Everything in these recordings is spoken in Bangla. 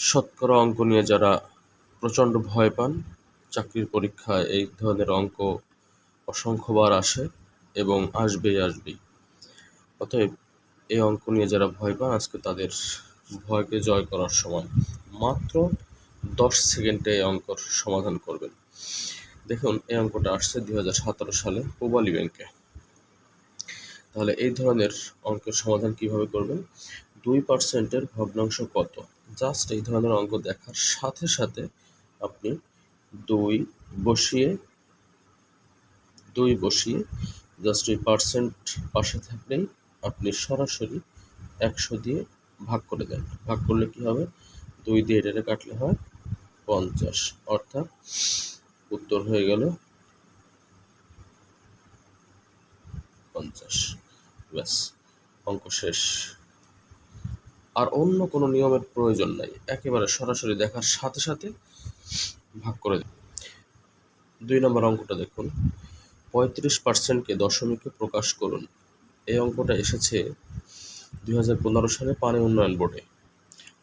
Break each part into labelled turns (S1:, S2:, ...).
S1: শতকরা অঙ্ক নিয়ে যারা প্রচণ্ড ভয় পান, চাকরির পরীক্ষায় এই ধরনের অঙ্ক অসংখ্যবার আসে এবং আসবেই আসবেই। অতএব এই অঙ্ক নিয়ে যারা ভয় পান, আজকে তাদের ভয়কে জয় করার সময় মাত্র দশ সেকেন্ডে এই অঙ্কর সমাধান করবেন। দেখুন, এই অঙ্কটা আসছে দুই হাজার সতেরো সালে পূবালী ব্যাংকে। তাহলে এই ধরনের অঙ্কের সমাধান কীভাবে করবেন? দুই পার্সেন্টের ভগ্নাংশ কত? জাস্ট এই ধরনের অঙ্ক দেখার সাথে সাথে আপনি দুই বসিয়ে দুই বসিয়ে জাস্ট ওই পার্সেন্ট পাশে থাকলেই আপনি সরাসরি একশো দিয়ে ভাগ করে দেন। ভাগ করলে কি হবে? দুই দিয়ে এটারে কাটলে হয় পঞ্চাশ। অর্থাৎ উত্তর হয়ে গেল পঞ্চাশ। ব্যাস, অঙ্ক শেষ। আর অন্য কোনো নিয়মের প্রয়োজন নাই। একেবারে সরাসরি দেখার সাথে সাথে ভাগ করে দুই নম্বর অঙ্কটা দেখুন। পঁয়ত্রিশ পার্সেন্টকে দশমিকে প্রকাশ করুন। এই অঙ্কটা এসেছে দুই হাজার পনেরো সালে পানি উন্নয়ন বোর্ডে।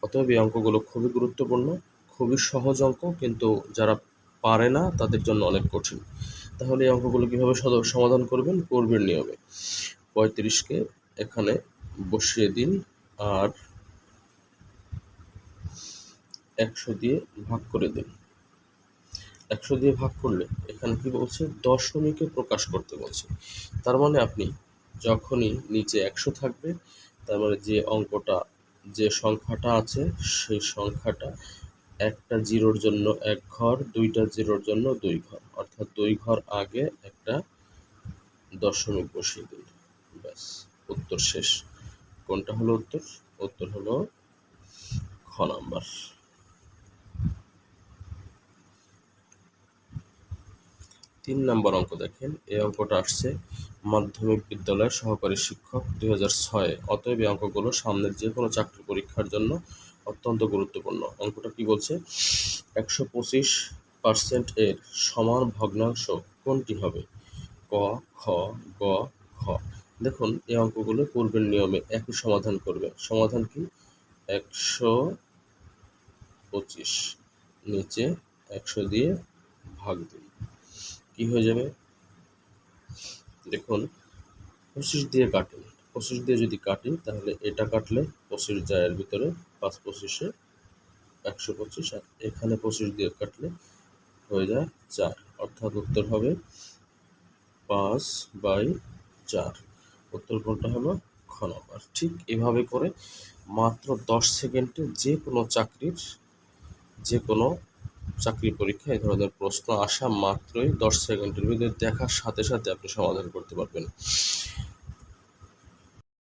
S1: অতএব এই অঙ্কগুলো খুবই গুরুত্বপূর্ণ, খুবই সহজ অঙ্ক, কিন্তু যারা পারে না, তাদের জন্য অনেক কঠিন। তাহলে এই অঙ্কগুলো কীভাবে সমাধান করবেন? করবেন নিয়মে। পঁয়ত্রিশকে এখানে বসিয়ে দিন, আর একশো দিয়ে ভাগ করে দিন একশো দিয়ে ভাগ করলে এখানে কি বলছে? দশমিকে প্রকাশ করতে বলছে। তার মানে আপনি যখনই নিচে একশো থাকবে, তার মানে যে অঙ্কটা, যে সংখ্যাটা আছে, সেই সংখ্যাটা একটা জিরোর জন্য এক ঘর, দুইটা জিরোর জন্য দুই ঘর। অর্থাৎ দুই ঘর আগে একটা দশমিক বসিয়ে দিন। ব্যাস, উত্তর শেষ। কোনটা হলো উত্তর? উত্তর হলো খ নাম্বার। তিন নম্বর অঙ্ক দেখেন। এই অঙ্কটা আসছে মাধ্যমিক বিদ্যালয়ের সহকারী শিক্ষক দুই অতএব এই অঙ্কগুলো সামনের যে কোনো চাকরি পরীক্ষার জন্য অত্যন্ত গুরুত্বপূর্ণ। অঙ্কটা কি বলছে? একশো পঁচিশ পার্সেন্ট এর সমান ভগ্নাংশ কোনটি হবে? ক, খ, গ খ দেখুন, এই অঙ্কগুলো পূর্বের নিয়মে একই সমাধান করবে। সমাধান কি? একশো পঁচিশ। নিচে একশো দিয়ে ভাগ দিন। কি হয়ে যাবে? দেখুন, পঁচিশ দিয়ে কাটুন। পঁচিশ দিয়ে যদি কাটি তাহলে এটা কাটলে পঁচিশ যায় এর ভিতরে পাঁচ পঁচিশে একশো পঁচিশ, আর এখানে পঁচিশ দিয়ে কাটলে হয়ে যায় চার। অর্থাৎ উত্তর হবে পাঁচ বাই চার। উত্তর কোনটা হলো? খ ঠিক এভাবে করে মাত্র দশ সেকেন্ডে যে কোনো চাকরির যে কোনো চাকরি পরীক্ষা এই ধরনের প্রশ্ন আসা মাত্রই দশ সেকেন্ডের ভিতরে দেখার সাথে সাথে আপনি সমাধান করতে পারবেন।